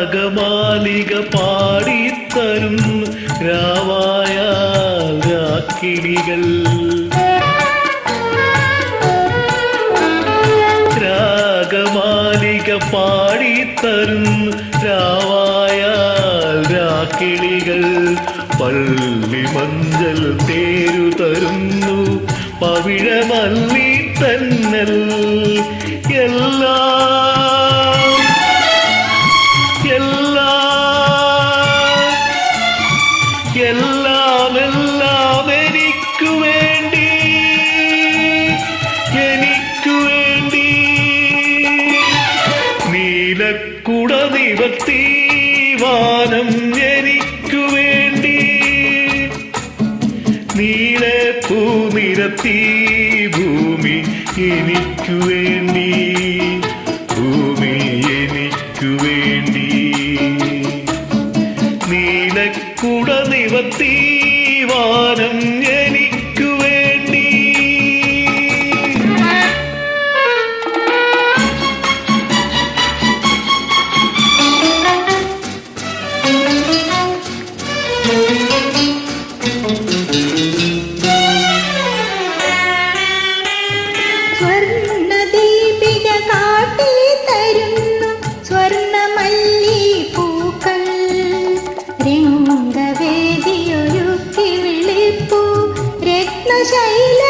രാഗമാലിക പാടിത്തരും രാവായ രാക്കിണികൾ രാഗമാലിക പാടിത്തരും രാവായ രാക്കിളികൾ പള്ളി മഞ്ചൽ തേരു തരുന്നു പവിഴമല്ലി തന്നൽ നീലക്കുട നിവർത്തി വാനം എനിക്കു വേണ്ടി. നീളെ പൂനിരത്തി ഭൂമി എനിക്കു വേണ്ടി. ഭൂമി എനിക്കു വേണ്ടി. നീലക്കുട വാനം രംഗവേദിയൊരുക്കി വിളിപ്പൂ രത്നശൈല